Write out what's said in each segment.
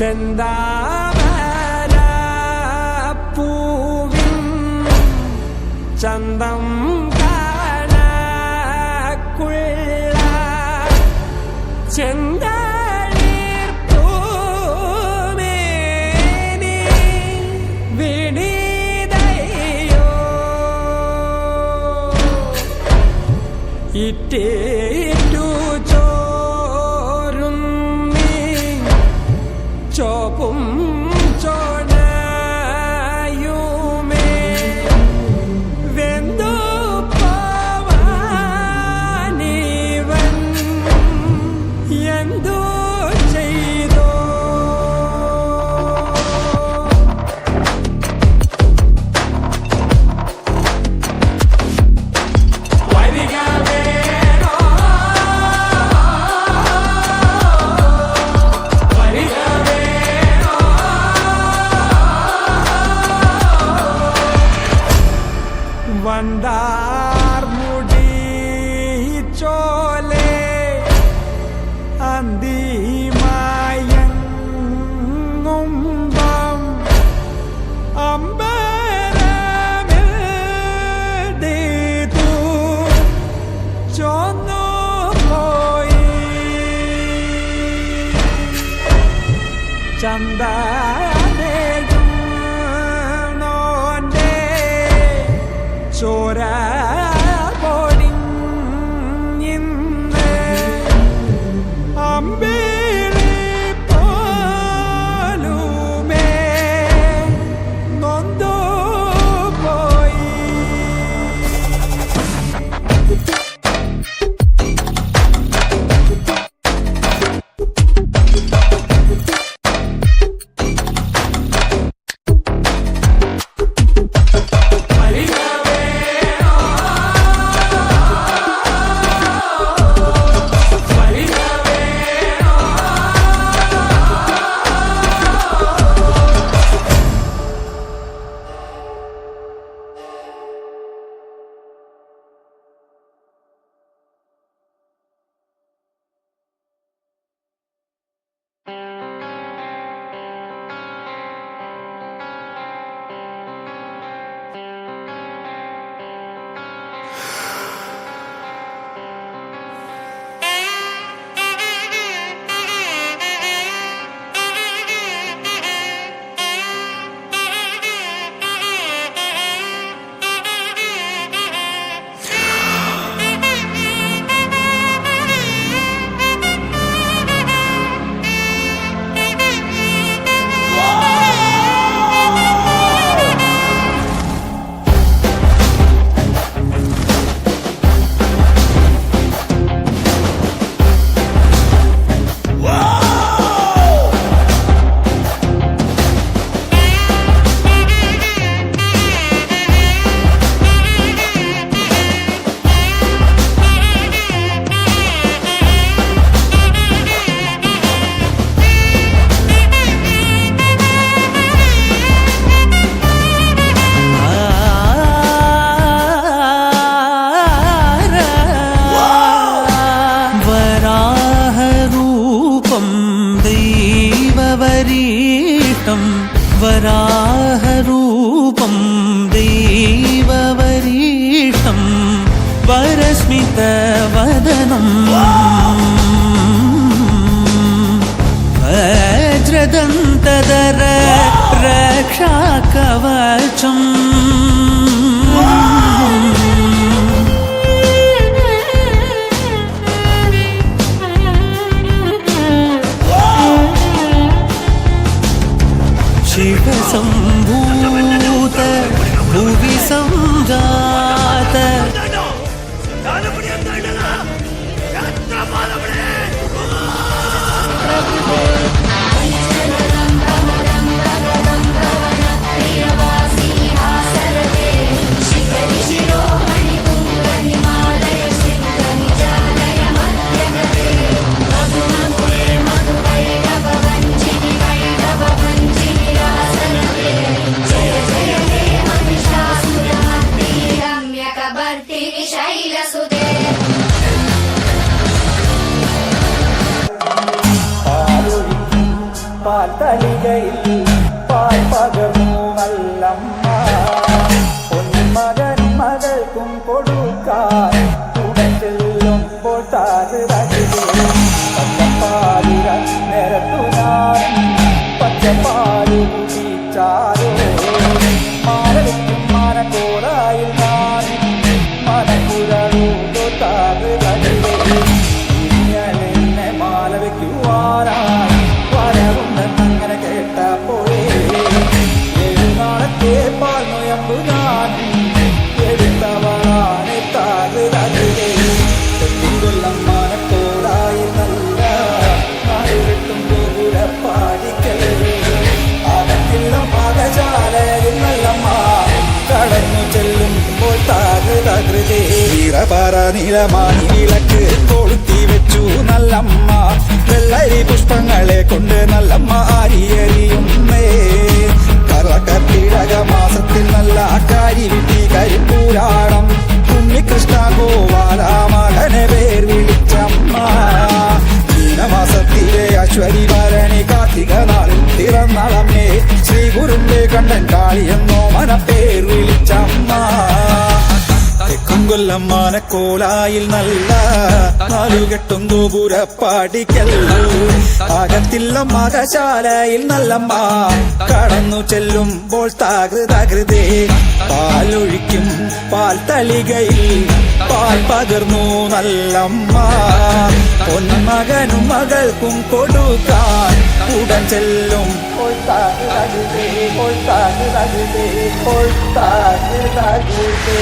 ചെന്താമര പൂവിൻ ചന്തം കാണക്കുള്ള ചെന്തീർ പൂമേനി grande സ്മിത വദനം വജ്രദന്തദര രക്ഷാകവചം നിലമാണി വിളക്ക് കൊളുത്തി വെച്ചു നല്ലമ്മ. വെള്ളരി പുഷ്പങ്ങളെ കൊണ്ട് നല്ലമ്മ ആരിയറിയുന്നേ കറക്കത്തിടക മാസത്തിൽ നല്ല കാരി വിട്ടി കരിപ്പൂരാടം. ഉണ്ണികൃഷ്ണ ഗോവാല മകനെ പേർ വിളിച്ചമ്മ. മീനമാസത്തിലെ അശ്വരി ഭരണി കാർത്തിക നാളിൽ തിറന്നളമ്മേ ശ്രീ ഗുരുന്റെ കണ്ണൻ കാളിയെന്നോ മനപ്പേർ വിളിച്ചമ്മ. തെക്കുംകൊല്ലം മാനക്കോലായിൽ നല്ല നാലുകെട്ടും ഗോപുരപ്പാടിക്കൽ. അകത്തില്ല മകശാലയിൽ നല്ലമ്മ കടന്നു ചെല്ലുമ്പോൾ താകൃതകൃതേ. പാലൊഴിക്കും പാൽ തളികയിൽ പാൽ പകർന്നു നല്ലമ്മ പൊന്മകനും മകൾക്കും കൊടുക്കാൻ ഉടൻ ചെല്ലും. താകൃതകൃതേ താകൃതകൃതേ താകൃതകൃതേ.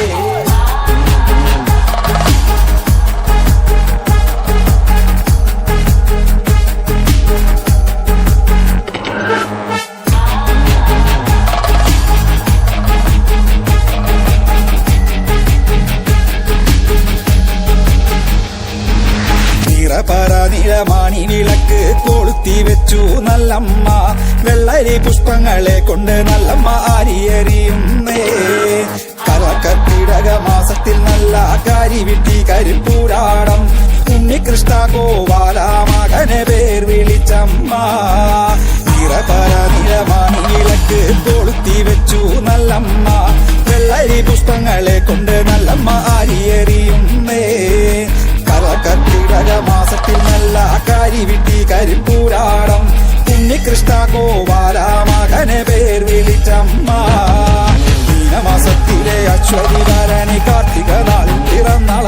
കൊളുത്തി വെച്ചു നല്ലമ്മ. വെള്ളരി പുഷ്പങ്ങളെ കൊണ്ട് നല്ലമ്മ ആരിയറിയുന്നേ കറക്കത്തിടക മാസത്തിൽ നല്ല കാരി വിട്ടി കരിപ്പൂരാടം. ഉണ്ണികൃഷ്ണ ഗോപാല മകനെ പേർ വിളിച്ചമ്മ. നിറപര വിളക്ക് കൊളുത്തി വെച്ചു നല്ലമ്മ. വെള്ളരി പുഷ്പങ്ങളെ കൊണ്ട് നല്ലമ്മ ആരിയറിയുന്നേ കറക്കത്തിടക മാസത്തിൽ നല്ല കാരി വിട്ടി കരിപ്പൂരാടം. ഉണ്ണികൃഷ്ണ ഗോപാല മകനെ പേർ വിളിച്ചമ്മ. മീനമാസത്തിലെ അശ്വതി കാർത്തിക നാളിൽ പിറന്നളമ്മേ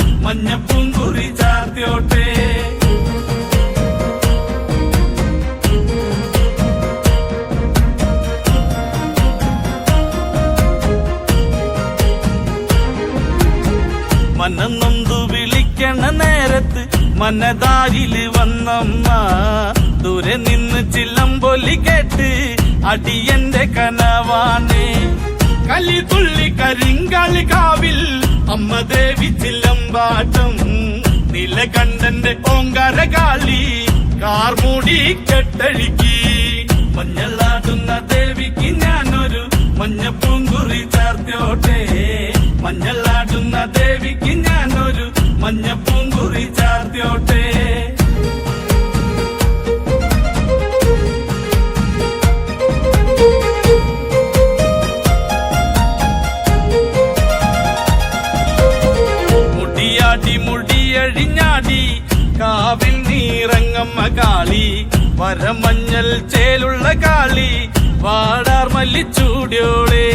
മഞ്ഞപ്പൂങ്കുറി ചാർത്തിയോട്ടെ. മനന്നൊന്തു വിളിക്കണ നേരത്ത് മനതാരിൽ വന്നമ്മ. ദൂരെ നിന്ന് ചില്ലമ്പൊലി കേട്ട് അടിയന്റെ കനവാണ്. കലി തുള്ളി കരിങ്കാളി കാവിൽ അമ്മ ദേവി ചില്ലമ്പാട്ടം നിലകണ്ഠന്റെ ഓങ്കാര കാളി കാർമൂടി കെട്ടഴുക്കി. മഞ്ഞളാടുന്ന ദേവിക്ക് ഞാനൊരു മഞ്ഞപ്പൂങ്കുറി വരമഞ്ഞൽ ചേലുള്ള കാളി വാടാർ മല്ലിച്ചൂടിയോളെ.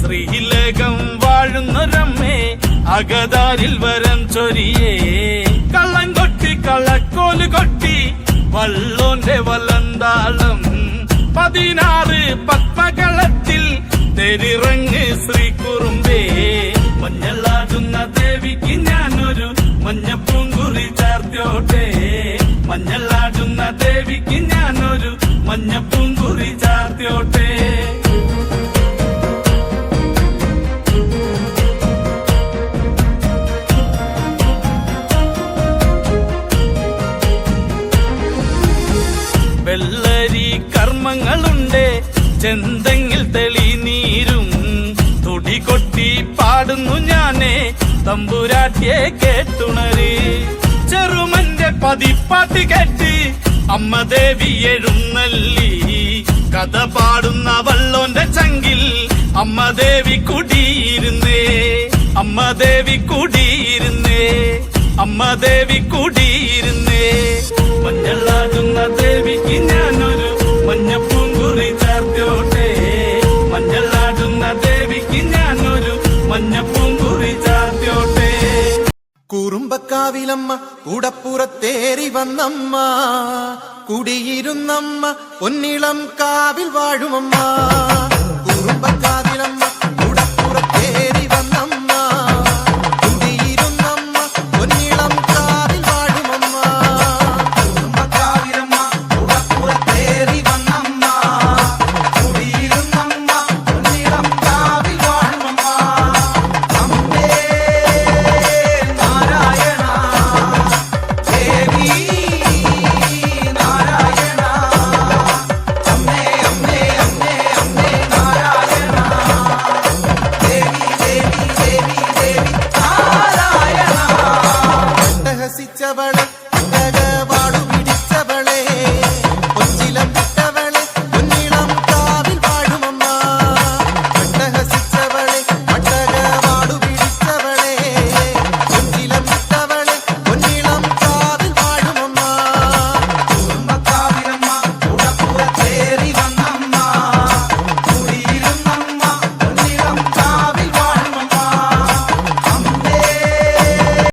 ശ്രീലകം വാഴുന്നൊരമ്മേ അകതാരിൽ വരം ചൊരിയേ. കള്ളം കൊട്ടി കളക്കോൽ കൊട്ടി വള്ളോന്റെ വലന്താളം. പതിനാറ് പത്മകളത്തിൽ തെരിറങ്ങ് ശ്രീ കുറുമ്പേ മഞ്ഞളാടുന്ന ദേവിക്ക് ഞാനൊരു മഞ്ഞപ്പൂങ്കുറി ചാർത്തോട്ടെ മഞ്ഞളാടുന്ന ദേവിക്ക് ഞാനൊരു മഞ്ഞപ്പൂങ്കുറി ചാർത്തിയോട്ടെ. വെള്ളരി കർമ്മങ്ങളുണ്ട് ചെന്തെങ്കിൽ തെളിനീരും. തുടി കൊട്ടി പാടുന്നു ഞാനേ തമ്പുരാട്ടിയെ കേട്ടുണരി. ചെറുമന്റെ പതിപ്പാട്ട് കേട്ട് അമ്മ ദേവി എഴുന്നള്ളി കഥ പാടുന്ന വള്ളോന്റെ ചങ്കിൽ അമ്മ ദേവി കുടിയിരുന്നേ അമ്മ ദേവി കുടിയിരുന്നേ അമ്മ ദേവി കുടിയിരുന്നേ. മഞ്ഞളാകുന്ന ദേവിക്ക് ഞാനൊരു മഞ്ഞപ്പൂങ്കുറി ചാർത്തോട്ടെ മഞ്ഞളാകുന്ന ദേവിക്ക് ഞാനൊരു മഞ്ഞപ്പൂങ്കുറി കുറുമ്പക്കാവിലമ്മ കൂടപ്പുറത്തേറി വന്നമ്മ. കുടിയിരുന്നമ്മ പൊന്നിളം കാവിൽ വാഴുമമ്മ. കുറുമ്പക്കാവിലമ്മ